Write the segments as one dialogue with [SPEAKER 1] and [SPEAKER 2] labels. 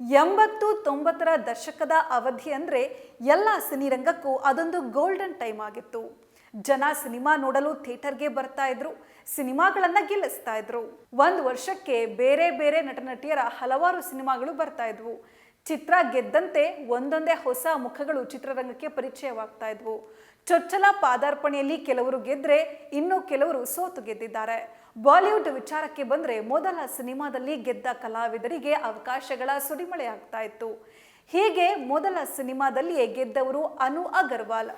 [SPEAKER 1] ಎಂಬತ್ತು ತೊಂಬತ್ತರ ದಶಕದ ಅವಧಿ ಅಂದರೆ ಎಲ್ಲ ಸಿನಿರಂಗಕ್ಕೂ ಅದೊಂದು ಗೋಲ್ಡನ್ ಟೈಮ್ ಆಗಿತ್ತು. ಜನ ಸಿನಿಮಾ ನೋಡಲು ಥಿಯೇಟರ್ಗೆ ಬರ್ತಾ ಇದ್ರು, ಸಿನಿಮಾಗಳನ್ನ ಗೆಲ್ಲಿಸ್ತಾ ಇದ್ರು. ಒಂದು ವರ್ಷಕ್ಕೆ ಬೇರೆ ಬೇರೆ ನಟ ನಟಿಯರ ಹಲವಾರು ಸಿನಿಮಾಗಳು ಬರ್ತಾ ಇದ್ವು. ಚಿತ್ರ ಗೆದ್ದಂತೆ ಒಂದೊಂದೇ ಹೊಸ ಮುಖಗಳು ಚಿತ್ರರಂಗಕ್ಕೆ ಪರಿಚಯವಾಗ್ತಾ ಇದ್ವು. ಚೊಚ್ಚಲ ಪಾದಾರ್ಪಣೆಯಲ್ಲಿ ಕೆಲವರು ಗೆದ್ರೆ ಇನ್ನು ಕೆಲವರು ಸೋತು ಗೆದ್ದಿದ್ದಾರೆ. ಬಾಲಿವುಡ್ ವಿಚಾರಕ್ಕೆ ಬಂದರೆ ಮೊದಲ ಸಿನಿಮಾದಲ್ಲಿ ಗೆದ್ದ ಕಲಾವಿದರಿಗೆ ಅವಕಾಶಗಳ ಸುಡಿಮಳೆ ಆಗ್ತಾ ಇತ್ತು. ಹೀಗೆ ಮೊದಲ ಸಿನಿಮಾದಲ್ಲಿಯೇ ಗೆದ್ದವರು ಅನು ಅಗರ್ವಾಲ್.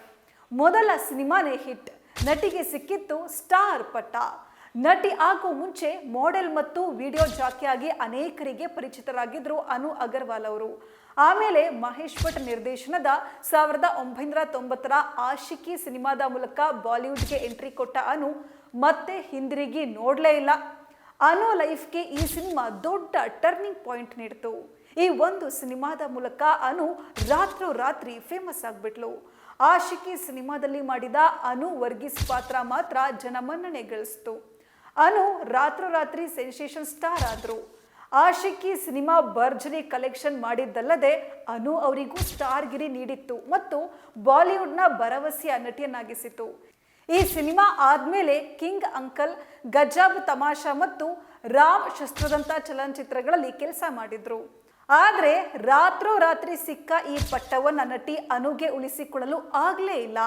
[SPEAKER 1] ಮೊದಲ ಸಿನಿಮಾನೇ ಹಿಟ್. ನಟಿಗೆ ಸಿಕ್ಕಿತ್ತು ಸ್ಟಾರ್ ಪಟ್ಟ ನಟಿ ಆಗೋ ಮುಂಚೆ ಮಾಡೆಲ್ ಮತ್ತು ವಿಡಿಯೋ ಜಾಕಿಯಾಗಿ ಅನೇಕರಿಗೆ ಪರಿಚಿತರಾಗಿದ್ದರು ಅನು ಅಗರ್ವಾಲ್ ಅವರು. ಆಮೇಲೆ ಮಹೇಶ್ ಭಟ್ ನಿರ್ದೇಶನದ ಸಾವಿರದ ಒಂಬೈನೂರ ತೊಂಬತ್ತರ ಆಶಿಕಿ ಸಿನಿಮಾದ ಮೂಲಕ ಬಾಲಿವುಡ್ಗೆ ಎಂಟ್ರಿ ಕೊಟ್ಟ ಅನು ಮತ್ತೆ ಹಿಂದಿರುಗಿ ನೋಡಲೇ ಇಲ್ಲ. ಅನು ಲೈಫ್ಗೆ ಈ ಸಿನಿಮಾ ದೊಡ್ಡ ಟರ್ನಿಂಗ್ ಪಾಯಿಂಟ್ ನೀಡಿತು. ಈ ಒಂದು ಸಿನಿಮಾದ ಮೂಲಕ ಅನು ರಾತ್ರೋರಾತ್ರಿ ಫೇಮಸ್ ಆಗಿಬಿಟ್ಲು. ಆಶಿಕಿ ಸಿನಿಮಾದಲ್ಲಿ ಮಾಡಿದ ಅನು ವರ್ಗೀಸ್ ಪಾತ್ರ ಮಾತ್ರ ಜನಮನ್ನಣೆ ಗಳಿಸ್ತು. ಅನು ರಾತ್ರೋರಾತ್ರಿ ಸೆನ್ಸೇಷನ್ ಸ್ಟಾರ್ ಆದರು. ಆಶಿಕಿ ಸಿನಿಮಾ ಭರ್ಜರಿ ಕಲೆಕ್ಷನ್ ಮಾಡಿದ್ದಲ್ಲದೆ ಅನು ಅವರಿಗೂ ಸ್ಟಾರ್ಗಿರಿ ನೀಡಿತ್ತು ಮತ್ತು ಬಾಲಿವುಡ್ನ ಭರವಸೆಯ ನಟಿಯನ್ನಾಗಿಸಿತು ಈ ಸಿನಿಮಾ ಆದಮೇಲೆ ಕಿಂಗ್ ಅಂಕಲ್, ಗಜಬ್ ತಮಾಷಾ ಮತ್ತು ರಾಮ್ ಶಸ್ತ್ರದಂತ ಚಲನಚಿತ್ರಗಳಲ್ಲಿ ಕೆಲಸ ಮಾಡಿದ್ರು. ಆದ್ರೆ ರಾತ್ರೋರಾತ್ರಿ ಸಿಕ್ಕ ಈ ಪಟ್ಟವನ್ನ ನಟಿ ಅನುಗೆ ಉಳಿಸಿಕೊಳ್ಳಲು ಆಗಲೇ ಇಲ್ಲ.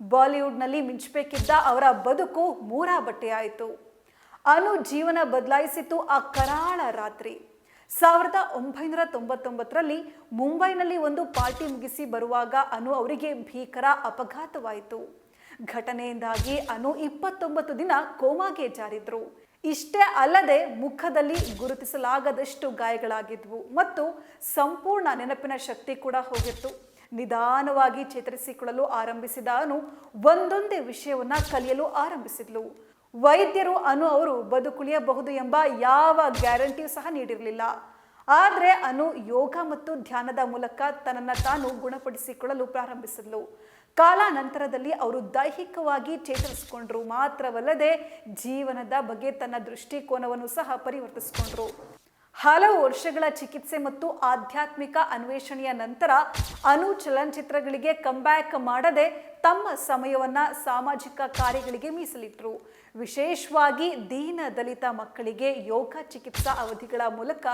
[SPEAKER 1] ಬಾಲಿವುಡ್ನಲ್ಲಿ ಮಿಂಚಬೇಕಿದ್ದ ಅವರ ಬದುಕು ಮೂರಾ ಬಟ್ಟೆಯಾಯಿತು ಅನು ಜೀವನ ಬದಲಾಯಿಸಿತು ಆ ಕರಾಳ ರಾತ್ರಿ. ಸಾವಿರದ ಒಂಬೈನೂರ ತೊಂಬತ್ತೊಂಬತ್ತರಲ್ಲಿ ಮುಂಬೈನಲ್ಲಿ ಒಂದು ಪಾರ್ಟಿ ಮುಗಿಸಿ ಬರುವಾಗ ಅನು ಅವರಿಗೆ ಭೀಕರ ಅಪಘಾತವಾಯಿತು. ಘಟನೆಯಿಂದಾಗಿ ಅನು ಇಪ್ಪತ್ತೊಂಬತ್ತು ದಿನ ಕೋಮಾಗೆ ಜಾರಿದ್ರು. ಇಷ್ಟೇ ಅಲ್ಲದೆ ಮುಖದಲ್ಲಿ ಗುರುತಿಸಲಾಗದಷ್ಟು ಗಾಯಗಳಾಗಿದ್ವು ಮತ್ತು ಸಂಪೂರ್ಣ ನೆನಪಿನ ಶಕ್ತಿ ಕೂಡ ಹೋಗಿತ್ತು. ನಿಧಾನವಾಗಿ ಚೇತರಿಸಿಕೊಳ್ಳಲು ಆರಂಭಿಸಿದ ಅನು ಒಂದೊಂದೇ ವಿಷಯವನ್ನ ಕಲಿಯಲು ಆರಂಭಿಸಿದ್ಲು. ವೈದ್ಯರು ಅನು ಅವರು ಬದುಕುಳಿಯಬಹುದು ಎಂಬ ಯಾವ ಗ್ಯಾರಂಟಿಯೂ ಸಹ ನೀಡಿರಲಿಲ್ಲ. ಆದರೆ ಅನು ಯೋಗ ಮತ್ತು ಧ್ಯಾನದ ಮೂಲಕ ತನ್ನನ್ನು ತಾನು ಗುಣಪಡಿಸಿಕೊಳ್ಳಲು ಪ್ರಾರಂಭಿಸಿದ್ಲು. ಕಾಲಾನಂತರದಲ್ಲಿ ಅವರು ದೈಹಿಕವಾಗಿ ಚೇತರಿಸಿಕೊಂಡ್ರು. ಮಾತ್ರವಲ್ಲದೆ ಜೀವನದ ಬಗ್ಗೆ ತನ್ನ ದೃಷ್ಟಿಕೋನವನ್ನು ಸಹ ಪರಿವರ್ತಿಸಿಕೊಂಡ್ರು. ಹಲವು ವರ್ಷಗಳ ಚಿಕಿತ್ಸೆ ಮತ್ತು ಆಧ್ಯಾತ್ಮಿಕ ಅನ್ವೇಷಣೆಯ ನಂತರ ಅನು ಚಲನಚಿತ್ರಗಳಿಗೆ ಕಂಬ್ಯಾಕ್ ಮಾಡದೆ ತಮ್ಮ ಸಮಯವನ್ನ ಸಾಮಾಜಿಕ ಕಾರ್ಯಗಳಿಗೆ ಮೀಸಲಿಟ್ಟರು ವಿಶೇಷವಾಗಿ ದೀನ ದಲಿತ ಮಕ್ಕಳಿಗೆ ಯೋಗ ಚಿಕಿತ್ಸಾ ಅವಧಿಗಳ ಮೂಲಕ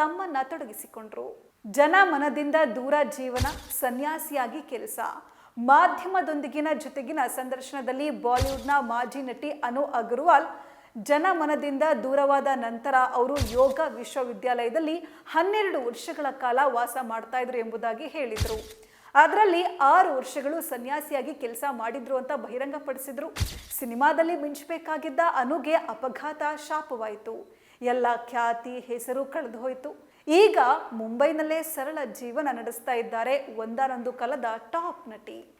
[SPEAKER 1] ತಮ್ಮನ್ನ ತೊಡಗಿಸಿಕೊಂಡ್ರು. ಜನ ಮನದಿಂದ ದೂರ ಜೀವನ, ಸನ್ಯಾಸಿಯಾಗಿ ಕೆಲಸ. ಮಾಧ್ಯಮದೊಂದಿಗಿನ ಜೊತೆಗಿನ ಸಂದರ್ಶನದಲ್ಲಿ ಬಾಲಿವುಡ್ನ ಮಾಜಿ ನಟಿ ಅನು ಅಗರ್ವಾಲ್ ಜನಮನದಿಂದ ದೂರವಾದ ನಂತರ ಅವರು ಯೋಗ ವಿಶ್ವವಿದ್ಯಾಲಯದಲ್ಲಿ ಹನ್ನೆರಡು ವರ್ಷಗಳ ಕಾಲ ವಾಸ ಮಾಡ್ತಾ ಇದ್ರು ಎಂಬುದಾಗಿ ಹೇಳಿದರು. ಅದರಲ್ಲಿ ಆರು ವರ್ಷಗಳು ಸನ್ಯಾಸಿಯಾಗಿ ಕೆಲಸ ಮಾಡಿದ್ರು ಅಂತ ಬಹಿರಂಗಪಡಿಸಿದ್ರು. ಸಿನಿಮಾದಲ್ಲಿ ಮಿಂಚಬೇಕಾಗಿದ್ದ ಅನುಗೆ ಅಪಘಾತ ಶಾಪವಾಯಿತು. ಎಲ್ಲ ಖ್ಯಾತಿ, ಹೆಸರು ಕಳೆದು ಹೋಯಿತು. ಈಗ ಮುಂಬೈನಲ್ಲೇ ಸರಳ ಜೀವನ ನಡೆಸ್ತಾ ಇದ್ದಾರೆ ಒಂದಾನೊಂದು ಕಾಲದ ಟಾಪ್ ನಟಿ.